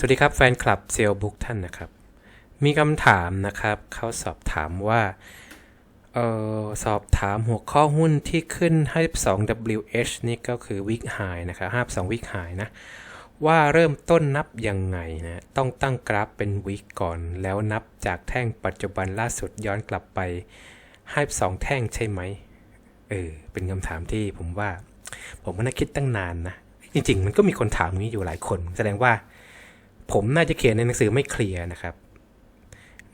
สวัสดีครับแฟนคลับเซลบุ๊กท่านนะครับ มีคำถามนะครับ เขาสอบถามว่าเออสอบถามหัวข้อหุ้นที่ขึ้น 52 WH นี่ก็คือวิกไฮนะครับ52วิกไฮนะว่าเริ่มต้นนับยังไงนะต้องตั้งกราฟเป็นวิกก่อน แล้วนับจากแท่งปัจจุบันล่าสุดย้อนกลับไป 52 แท่งใช่ไหมเออเป็นคำถามที่ผมว่า ผมก็น่าคิดตั้งนานนะจริง ๆ มันก็มีคนถามนี้อยู่หลายคน แสดงว่า ผมน่าจะเขียนในหนังสือไม่เคลียร์นะครับ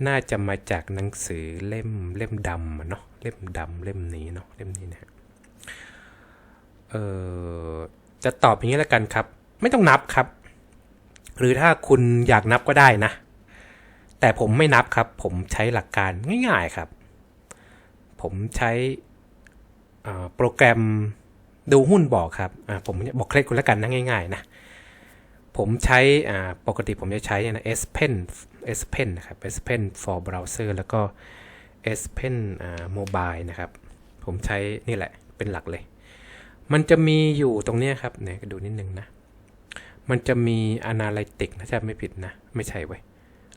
น่าจะมาจากหนังสือเล่มเล่มดำเนาะเล่มดำเล่มนี้เนาะเล่มนี้นะเออจะตอบอย่างนี้แล้วกันครับ ไม่ต้องนับครับ หรือถ้าคุณอยากนับก็ได้นะ แต่ผมไม่นับครับ ผมใช้หลักการง่ายๆครับ ผมใช้โปรแกรมดูหุ้นบอกครับอ่าผมบอกเคล็ดคุณแล้วกันนะง่าย ๆ นะ ผมใช้อ่าปกติผมจะใช้นะ S Pen S Pen นะครับ S Pen for browser แล้วก็ S Pen อ่า mobile นะครับ ผมใช้นี่แหละเป็นหลักเลย มันจะมีอยู่ตรงนี้ครับเนี่ยดูนิดนึงนะ มันจะมี analytic นะจะไม่ผิดนะ ไม่ใช่เว้ย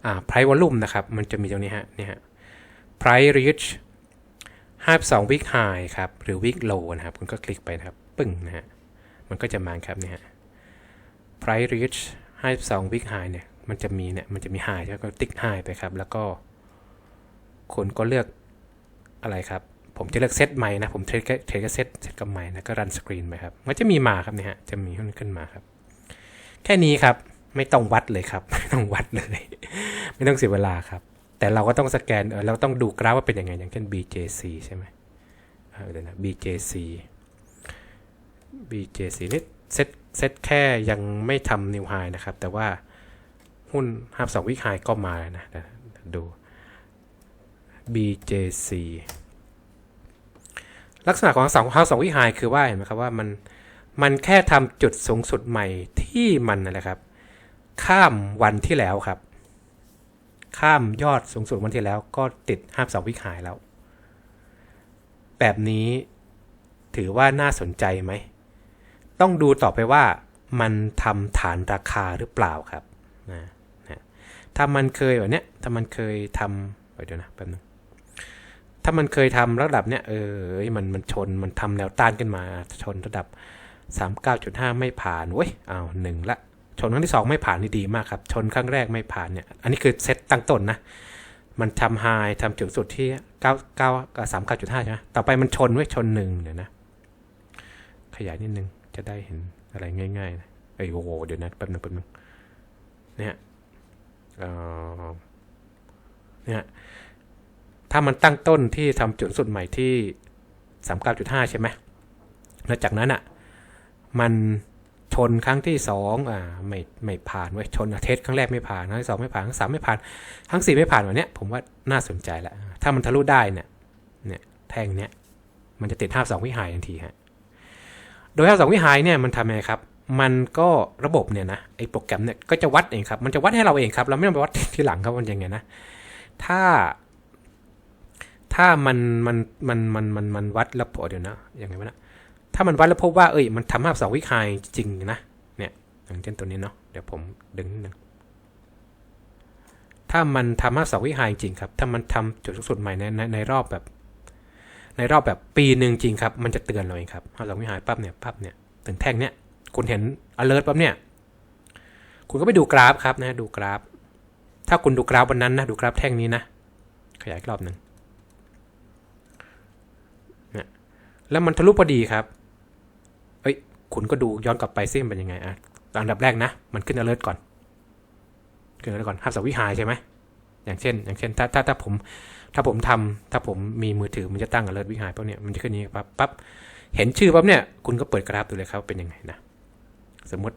อ่า price volume นะครับ มันจะมีตรงนี้ฮะนี่ฮะ price reach 52 week high ครับ หรือ week low นะครับ คุณก็คลิกไปนะครับ ปึ้งนะฮะ มันก็จะมาครับเนี่ยฮะ price reach 52 week high เนี่ย มันจะมีเนี่ย มันจะมี high แล้วก็ติ๊ก high ไปครับ แล้วก็คุณก็เลือกอะไรครับ ผมจะเลือกเซตใหม่นะ ผมเทรดเทรดก็เซตเซตกับใหม่นะ ก็รันสกรีนไปครับ มันจะมีมาครับเนี่ยฮะ จะมีขึ้นมาครับ แค่นี้ครับ ไม่ต้องวัดเลยครับ ไม่ต้องวัดเลย ไม่ต้องเสียเวลาครับ แต่เราก็ต้องสแกน เออ เราต้องดูกราฟว่าเป็นยังไง อย่างเช่น BJC ใช่ไหมเดี๋ยวนะ BJC BJC นี่ เซตเซตแค่ยังไม่ทำนิวไฮนะครับ แต่ว่าหุ้นห้าสองวิกไฮก็มานะเดี๋ยวดู BJC ลักษณะของสองห้าสองวิกไฮคือว่าเห็นไหมครับว่ามันมันแค่ทำจุดสูงสุดใหม่ที่มันนะครับ ข้ามวันที่แล้วครับ ข้ามยอดสูงสุดวันที่แล้วก็ติดห้าสองวิกไฮแล้ว แบบนี้ถือว่าน่าสนใจไหม ต้องดูต่อไปว่ามันทำฐานราคาหรือเปล่าครับนะนะถ้ามันเคยแบบเนี้ยถ้ามันเคยทำเดี๋ยวนะแป๊บนึงถ้ามันเคยทำระดับเนี้ยเออมันมันชนมันทำแนวต้านขึ้นมาชนระดับ 39.5 ไม่ผ่านเว้ยอ้าวหนึ่งละชนครั้งที่ 2 ไม่ผ่านนี่ดีมากครับ ชนครั้งแรกไม่ผ่านเนี่ย อันนี้คือเซตตั้งต้นนะ มันทำไฮทำจุดสุดที่9 9 3 9.5ใช่ไหมต่อไปมันชนไว้ยชนหนึ่งเดี๋ยวนะ ขยายนิดนึง จะได้เห็นอะไรง่ายๆนะเอ้ยโอ้โหเดี๋ยวนะแป๊บนึงแป๊บนึงเนี่ยเออเนี่ยถ้ามันตั้งต้นที่ทำจุดสุดใหม่ที่ 39.5 ใช่ไหมแล้วจากนั้นอะ มันชนครั้งที่สองอ่าไม่ไม่ผ่านไว้ชนอะเทสครั้งแรกไม่ผ่านครั้งที่สองไม่ผ่านครั้งสามไม่ผ่านครั้งสี่ไม่ผ่านวันเนี้ยผมว่าน่าสนใจแล้วถ้ามันทะลุได้เนี่ยเนี่ยแท่งเนี้ยมันจะติดห้าสองวิหายทันทีฮะ โดยห้าสองวิหายเนี่ยมันทำยังไงครับ มันก็ระบบเนี่ยนะไอ้โปรแกรมเนี่ยก็จะวัดเองครับ มันจะวัดให้เราเองครับ เราไม่ต้องไปวัดทีหลังครับมันยังไงนะ ถ้า ถ้ามันมันมันมันมันมันวัดแล้วพอเดี๋ยวนะยังไงวะนะถ้ามันวัดแล้วพบว่าเอ้ยมันทำห้าสองวิหายจริงนะเนี่ยอย่างเช่นตัวนี้เนาะเดี๋ยวผมดึงนิดนึงถ้ามันทำห้าสองวิหายจริงครับ ถ้ามันทำจุดสูงสุดใหม่ในในในรอบแบบ ในรอบแบบปีหนึ่งจริงครับ มันจะเตือนเราเองครับห้าสองวิหายปั๊บเนี่ยปั๊บเนี่ยถึงแท่งเนี่ยคุณเห็น alert ปั๊บเนี่ย คุณก็ไปดูกราฟครับนะดูกราฟ ถ้าคุณดูกราฟวันนั้นนะดูกราฟแท่งนี้นะ ขยายรอบหนึ่งเนี่ยแล้วมันทะลุพอดีครับเอ้ยคุณก็ดูย้อนกลับไปซิมันเป็นยังไงอะอันดับแรกนะ มันขึ้น alert ก่อนขึ้น alert ก่อนห้าสวิหายใช่ไหม อย่างเช่น อย่างเช่นถ้าถ้าถ้าผมถ้าผมทำถ้าผมมีมือถือมันจะตั้ง alert วิหายปั๊บเนี่ยมันจะขึ้นนี้ปั๊บปั๊บเห็นชื่อปั๊บเนี่ยคุณก็เปิดกราฟดูเลยครับเป็นยังไงนะสมมติ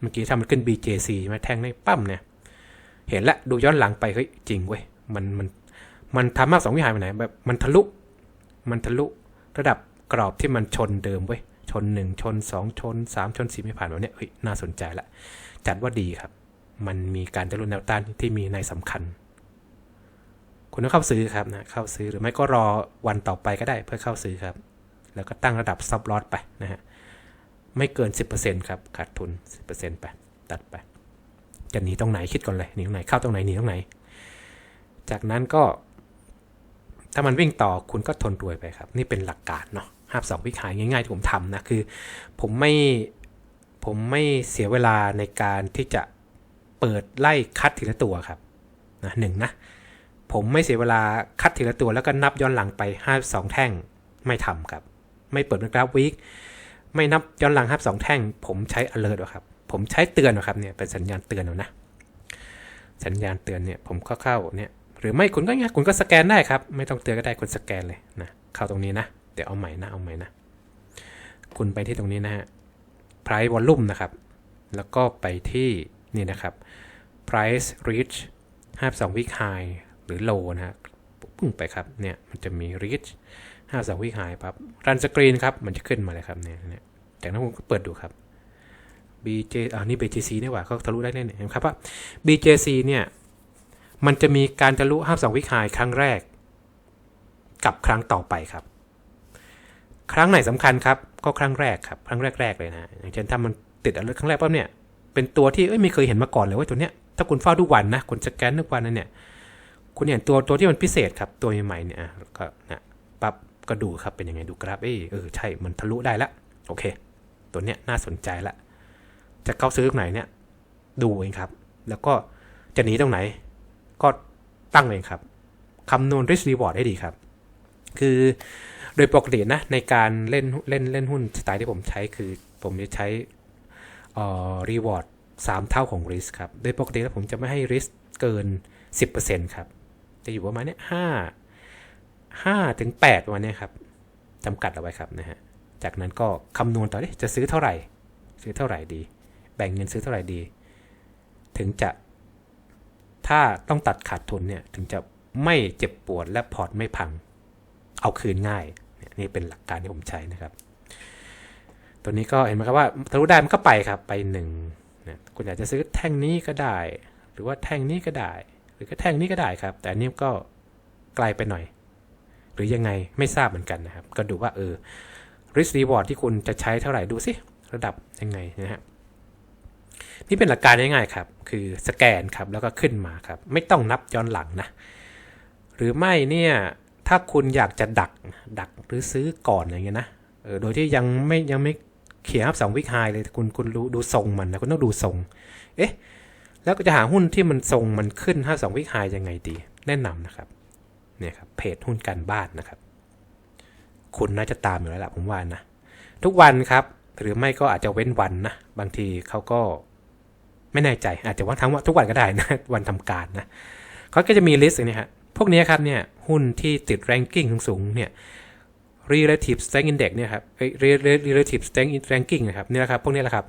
เมื่อกี้ถ้ามันขึ้น BJC ใช่ไหมแทงในปั๊มเนี่ยเห็นละดูย้อนหลังไปเฮ้ยจริงเว้ยมันมันมันทำมากสองวิหายไปไหนแบบมันทะลุมันทะลุระดับกรอบที่มันชนเดิมเว้ยชนหนึ่งชนสองชนสามชนสี่ไม่ผ่านวันเนี้ยเฮ้ยน่าสนใจละจัดว่าดีครับ มันมีการทะลุแนวต้านที่มีในสำคัญ คุณต้องเข้าซื้อครับนะเข้าซื้อหรือไม่ก็รอวันต่อไปก็ได้เพื่อเข้าซื้อครับ แล้วก็ตั้งระดับ stop loss ไปนะฮะไม่เกิน 10%ครับขาดทุน 10%ไปตัดไป จะหนีตรงไหนคิดก่อนเลยหนีตรงไหนเข้าตรงไหนหนีตรงไหน จากนั้นก็ ถ้ามันวิ่งต่อคุณก็ทนรวยไปครับ นี่เป็นหลักการเนาะห้าสองวิขายง่ายๆที่ผมทำนะคือ ผมไม่ผมไม่เสียเวลาในการที่จะเปิดไล่คัดทีละตัวครับนะหนึ่งนะ ผมไม่เสียเวลาคัดทีละตัวแล้วก็นับย้อนหลังไป 52 แท่งไม่ทำครับ ไม่เปิดเป็นกราฟวีคไม่นับย้อนหลัง52 แท่ง ผมใช้ alert ครับผมใช้เตือนอะครับเนี่ยเป็นสัญญาณเตือนนะสัญญาณเตือนเนี่ยผมเข้าเข้าเนี่ยหรือไม่คุณก็ง่ายคุณก็สแกนได้ครับ ไม่ต้องเตือนก็ได้คุณสแกนเลยนะเข้าตรงนี้นะ เดี๋ยวเอาใหม่นะเอาใหม่นะ คุณไปที่ตรงนี้นะฮะ price volume นะครับ แล้วก็ไปที่นี่นะครับ price reach 52 week high รือ low นะฮะพุ่งไปครับเนี่ยมันจะมี reach 52 week high ปั๊บ run screen ครับ มันจะขึ้นมาเลยครับเนี่ยเนี่ยจากนั้นผมก็เปิดดูครับ BJ อ่านี่ BJC นี่หว่าเขาทะลุได้แน่เนี่ยเห็นครับว่า BJC เนี่ยมันจะมีการทะลุ52 week high ครั้งแรก กับครั้งต่อไปครับ ครั้งไหนสำคัญครับ ก็ครั้งแรกครับ ครั้งแรก ๆ เลยนะอย่างเช่นถ้ามันติดอะไรครั้งแรกปั๊บเนี่ยเป็นตัวที่เอ้ยไม่เคยเห็นมาก่อนเลยว่าตัวเนี้ยถ้าคุณเฝ้าทุกวันนะคุณสแกนทุกวันนั่นเนี่ย คุณเห็นตัวตัวที่มันพิเศษครับ ตัวใหม่ๆเนี่ยก็นะปั๊บก็ดูครับเป็นยังไงดูกราฟเอยเออใช่มันทะลุได้ละโอเค ตัวเนี้ยน่าสนใจละจะเข้าซื้อตรงไหนเนี่ย ดูเองครับ แล้วก็จะหนีตรงไหน ก็ตั้งเองครับคำนวณ risk reward ให้ดีครับ คือโดยปกตินะในการเล่นเล่นเล่นหุ้นสไตล์ที่ผมใช้คือผมจะใช้เอ่อ reward 3 เท่าของ risk ครับ โดยปกติแล้วผมจะไม่ให้ risk เกิน 10%ครับ จะอยู่ประมาณเนี้ยห้าห้าถึงแปดประมาณเนี้ยครับจำกัดเอาไว้ครับนะฮะจากนั้นก็คำนวณต่อดิจะซื้อเท่าไหร่ ซื้อเท่าไหร่ดี แบ่งเงินซื้อเท่าไหร่ดี ถึงจะถ้าต้องตัดขาดทุนเนี่ยถึงจะไม่เจ็บปวดและพอร์ตไม่พัง เอาคืนง่ายนี่เป็นหลักการที่ผมใช้นะครับ ตัวนี้ก็เห็นไหมครับว่าทะลุได้มันก็ไปครับไปหนึ่งนะคุณอยากจะซื้อแท่งนี้ก็ได้ หรือว่าแท่งนี้ก็ได้ รือก็แท่งนี้ก็ได้ครับ แต่อันนี้ก็ไกลไปหน่อย หรือยังไงไม่ทราบเหมือนกันนะครับ ก็ดูว่าเออ risk reward ที่คุณจะใช้เท่าไหร่ดูสิระดับยังไงนะฮะนี่เป็นหลักการง่ายๆครับ คือสแกนครับแล้วก็ขึ้นมาครับ ไม่ต้องนับย้อนหลังนะ หรือไม่เนี่ยถ้าคุณอยากจะดักดักหรือซื้อก่อนอย่างเงี้ยนะเออโดยที่ยังไม่ยังไม่เขียนอัพสองวิกไฮเลยคุณคุณรู้ดูทรงมันนะคุณต้องดูทรง เอ๊ะ แล้วก็จะหาหุ้นที่มันทรงมันขึ้นห้าสองวิกไฮยังไงดี แนะนำนะครับ เนี่ยครับ เพจหุ้นกันบ้านนะครับ คุณน่าจะตามอยู่แล้วล่ะผมว่านะ ทุกวันครับ หรือไม่ก็อาจจะเว้นวันนะ บางทีเขาก็ไม่แน่ใจ อาจจะว่าทั้งวันทุกวันก็ได้นะ วันทำการนะเขาก็จะมีลิสต์อย่างนี้ครับพวกนี้ครับเนี่ย หุ้นที่ติด ranking สูงๆเนี่ย relative strength index เนี่ยครับเอ้ย relative strength ranking นะครับนี่แหละครับ พวกนี้แหละครับ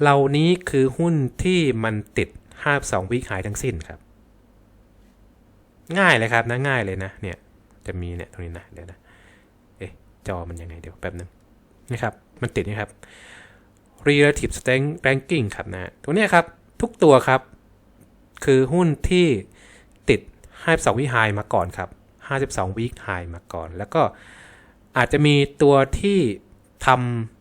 เหล่านี้คือหุ้นที่มันติด52วิกหายทั้งสิ้นครับ ง่ายเลยครับนะง่ายเลยนะเนี่ยจะมีเนี่ยตรงนี้นะเดี๋ยวนะเอ๊ะจอมันยังไงเดี๋ยวแป๊บนึงนะครับ มันติดนี่ครับ relative strength ranking ครับนะตัวนี้ครับ ทุกตัวครับ คือหุ้นที่ติด 52วิกไฮมาก่อนครับ 52วิกไฮมาก่อน แล้วก็อาจจะมีตัวที่ทำ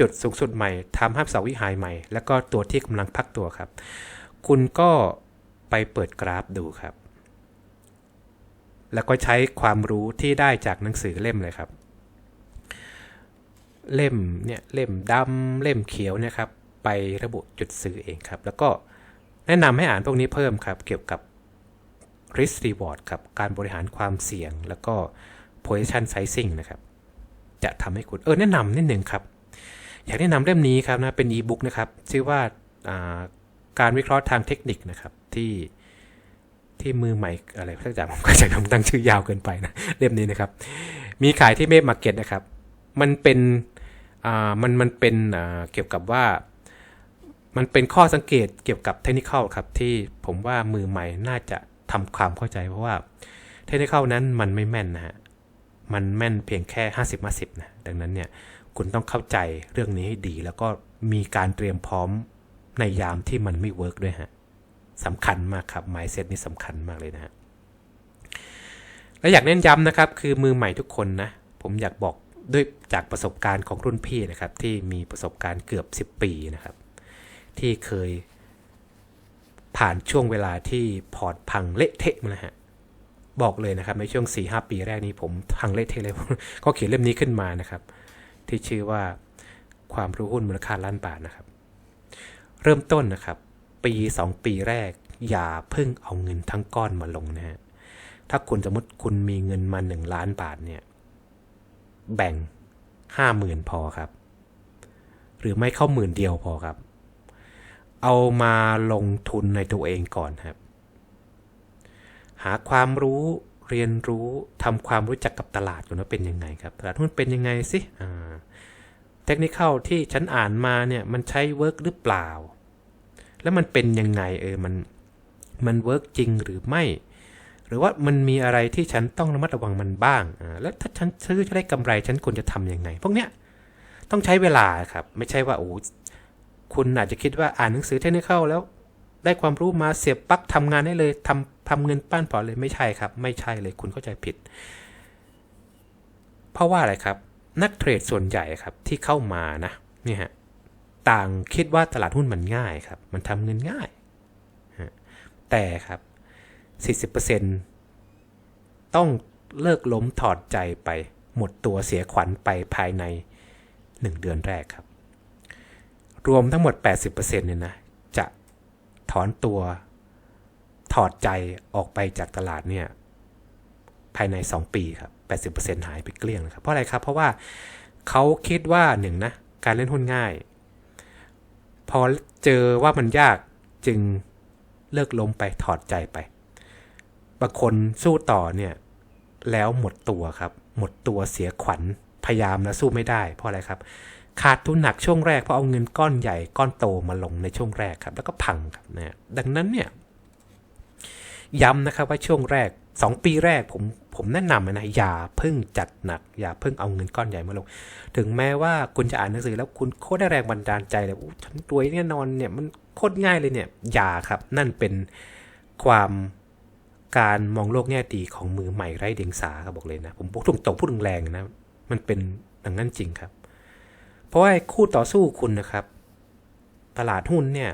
จุดสูงสุดใหม่ทำ52วิกไฮใหม่ แล้วก็ตัวที่กำลังพักตัวครับ คุณก็ไปเปิดกราฟดูครับ แล้วก็ใช้ความรู้ที่ได้จากหนังสือเล่มเลยครับ เล่มเนี่ยเล่มดำเล่มเขียวนี่ยครับ ไประบุจุดซื้อเองครับ แล้วก็แนะนำให้อ่านพวกนี้เพิ่มครับ เกี่ยวกับ risk reward ครับ การบริหารความเสี่ยงแล้วก็ position sizing นะครับ จะทำให้คุณเออแนะนำนิดหนึ่งครับ อยากแนะนำเล่มนี้ครับนะเป็น e-book นะครับชื่อว่าการวิเคราะห์ทางเทคนิคนะครับที่ที่มือใหม่อะไรสักอย่างผมก็จะทำตั้งชื่อยาวเกินไปนะเล่มนี้นะครับ มีขายที่เมฟมาร์เก็ตนะครับ มันเป็นอ่ามันมันเป็นเกี่ยวกับว่า มันเป็นข้อสังเกตเกี่ยวกับเทคนิคครับที่ผมว่ามือใหม่น่าจะทำความเข้าใจเพราะว่าเทคนิคนั้นมันไม่แม่นนะฮะมันแม่นเพียงแค่ 50มา10นะดังนั้นเนี่ย คุณต้องเข้าใจเรื่องนี้ให้ดี แล้วก็มีการเตรียมพร้อมในยามที่มันไม่เวิร์กด้วยฮะสำคัญมากครับ mindset นี่สำคัญมากเลยนะฮะและอยากเน้นย้ำนะครับ คือมือใหม่ทุกคนนะ ผมอยากบอกด้วยจากประสบการณ์ของรุ่นพี่นะครับ ที่มีประสบการณ์เกือบ 10 ปีนะครับ ที่เคยผ่านช่วงเวลาที่พอร์ตพังเละเทะมาแล้วฮะบอกเลยนะครับในช่วง4-5ปีแรกนี้ผมพังเละเทะเลยก็เขียนเล่มนี้ขึ้นมานะครับ ที่ชื่อว่าความรู้หุ้นมูลค่าล้านบาทนะครับ เริ่มต้นนะครับ ปี 2 ปีแรก อย่าเพิ่งเอาเงินทั้งก้อนมาลงนะฮะถ้าคุณสมมติคุณมีเงินมา 1 ล้านบาทเนี่ย แบ่ง 50,000 พอครับ หรือไม่เข้าหมื่นเดียวพอครับ เอามาลงทุนในตัวเองก่อนครับ หาความรู้ เรียนรู้ทำความรู้จักกับตลาดก่อนว่าเป็นยังไงครับตลาดหุ้นเป็นยังไงสิเทคนิคที่ฉันอ่านมาเนี่ยมันใช้เวิร์กหรือเปล่า แล้วมันเป็นยังไงเออมันมันเวิร์กจริงหรือไม่ หรือว่ามันมีอะไรที่ฉันต้องระมัดระวังมันบ้างอ่าแล้วถ้าฉันซื้อจะได้กำไรฉันควรจะทำยังไง พวกเนี้ยต้องใช้เวลาครับ ไม่ใช่ว่าโอ้คุณอาจจะคิดว่าอ่านหนังสือเทคนิคแล้ว ได้ความรู้มาเสียบปลั๊กทำงานได้เลยทำทำเงินป้านพอเลยไม่ใช่ครับ ไม่ใช่เลยคุณเข้าใจผิด เพราะว่าอะไรครับ นักเทรดส่วนใหญ่ครับที่เข้ามานะนี่ฮะต่างคิดว่าตลาดหุ้นมันง่ายครับ มันทำเงินง่าย แต่ครับ 40%ต้องเลิกล้มถอดใจไป หมดตัวเสียขวัญไปภายใน 1 เดือนแรกครับ รวมทั้งหมด 80%เนี่ยนะ ถอนตัว ถอดใจออกไปจากตลาดเนี่ย ภายใน 2 ปีครับ 80%หายไปเกลี้ยงเลยครับ เพราะอะไรครับ เพราะว่าเขาคิดว่าหนึ่งนะ การเล่นหุ้นง่าย พอเจอว่ามันยากจึงเลิกล้มไปถอดใจไป บางคนสู้ต่อเนี่ย แล้วหมดตัวครับ หมดตัวเสียขวัญพยายามแล้วสู้ไม่ได้ เพราะอะไรครับ ขาดทุนหนักช่วงแรกเพราะเอาเงินก้อนใหญ่ก้อนโตมาลงในช่วงแรกครับ แล้วก็พังครับนะดังนั้นเนี่ยย้ำนะครับว่าช่วงแรก 2 ปีแรกผมผมแนะนำนะอย่าเพิ่งจัดหนัก อย่าเพิ่งเอาเงินก้อนใหญ่มาลง ถึงแม้ว่าคุณจะอ่านหนังสือแล้วคุณโคตรได้แรงบันดาลใจเลยอู้ฉันรวยแน่นอนเนี่ยมันโคตรง่ายเลยเนี่ยอย่าครับ นั่นเป็นความการมองโลกแง่ดีของมือใหม่ไร้เดียงสาครับบอกเลยนะ ผมพูดตรงๆพูดแรงๆนะ มันเป็นดังนั้นจริงครับ เพราะว่าคู่ต่อสู้คุณนะครับ ตลาดหุ้นเนี่ย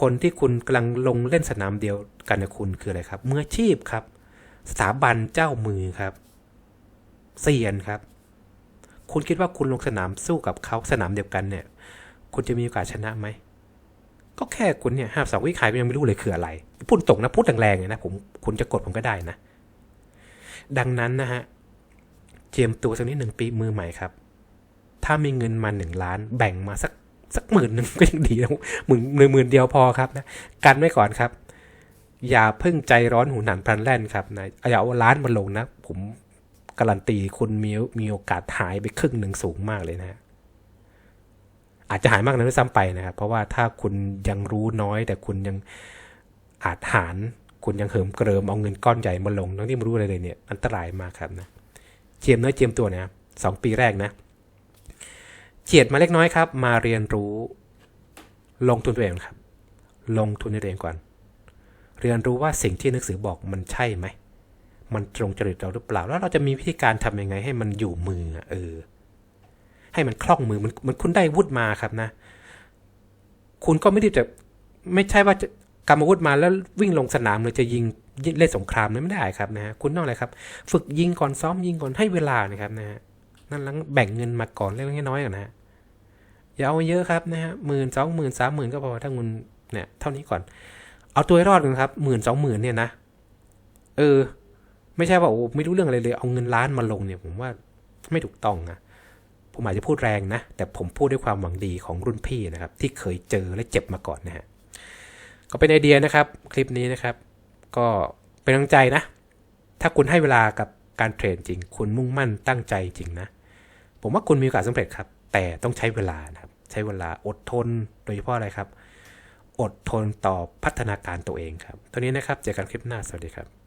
คนที่คุณกำลังลงเล่นสนามเดียวกันกับคุณคืออะไรครับมืออาชีพครับ สถาบันเจ้ามือครับเซียนครับ คุณคิดว่าคุณลงสนามสู้กับเขาสนามเดียวกันเนี่ย คุณจะมีโอกาสชนะไหมก็แค่คุณเนี่ยห้าสองวิขายยังไม่รู้เลยคืออะไร พูดตรงนะพูดแรงๆเลยนะผมคุณจะกดผมก็ได้นะ ดังนั้นนะฮะเจียมตัวสักนิดหนึ่งปีมือใหม่ครับ ถ้ามีเงินมาหนึ่งล้านแบ่งมาสักสักหมื่นหนึ่งก็ยังดีนะหมื่นหนึ่งหมื่นเดียวพอครับนะกันไว้ก่อนครับ อย่าเพิ่งใจร้อนหูหนันพลันแล่นครับนะอย่าเอาล้านมาลงนะ ผมการันตีคุณมีมีโอกาสหายไปครึ่งหนึ่งสูงมากเลยนะอาจจะหายมากนะด้วยซ้ำไปนะครับ เพราะว่าถ้าคุณยังรู้น้อย แต่คุณยังอาจหารคุณยังเหิมเกริมเอาเงินก้อนใหญ่มาลงทั้งที่ไม่รู้อะไรเลยเนี่ยอันตรายมากครับนะเจียมน้อยเจียมตัวนะครับสองปีแรกนะ เจียดมาเล็กน้อยครับ มาเรียนรู้ ลงทุนตัวเองครับ ลงทุนในตัวเองก่อน เรียนรู้ว่าสิ่งที่หนังสือบอกมันใช่ไหม มันตรงจริตเราหรือเปล่า แล้วเราจะมีวิธีการทำยังไง ให้มันอยู่มือเออ ให้มันคล่องมือมันมันคุณได้วุฒิมาครับนะ คุณก็ไม่ได้จะไม่ใช่ว่าจะกำอาวุธมาแล้ววิ่งลงสนามเลยจะยิงเล่นสงครามไม่ได้ครับนะฮะคุณต้องอะไรครับ ฝึกยิงก่อนซ้อมยิงก่อนให้เวลานะครับนะฮะ นั่นลังแบ่งเงินมาก่อนเล็กน้อยก่อนนะฮะอย่าเอาเยอะครับนะฮะหมื่นสองหมื่นสามหมื่นก็พอถ้าเงินเนี่ยเท่านี้ก่อน เอาตัวให้รอดกันครับหมื่นสองหมื่นเนี่ยนะเออ ไม่ใช่ว่าโอ้ไม่รู้เรื่องอะไรเลยเอาเงินล้านมาลงเนี่ย ผมว่าไม่ถูกต้องนะผมอาจจะพูดแรงนะ แต่ผมพูดด้วยความหวังดีของรุ่นพี่นะครับ ที่เคยเจอและเจ็บมาก่อนนะฮะก็เป็นไอเดียนะครับ คลิปนี้นะครับ ก็เป็นกำลังใจนะ ถ้าคุณให้เวลากับ การเทรดจริง คุณมุ่งมั่นตั้งใจจริงนะ ผมว่าคุณมีโอกาสสำเร็จครับ แต่ต้องใช้เวลานะครับ ใช้เวลาอดทนโดยเฉพาะอะไรครับ อดทนต่อพัฒนาการตัวเองครับ ตัวนี้นะครับ เจอกันคลิปหน้า สวัสดีครับ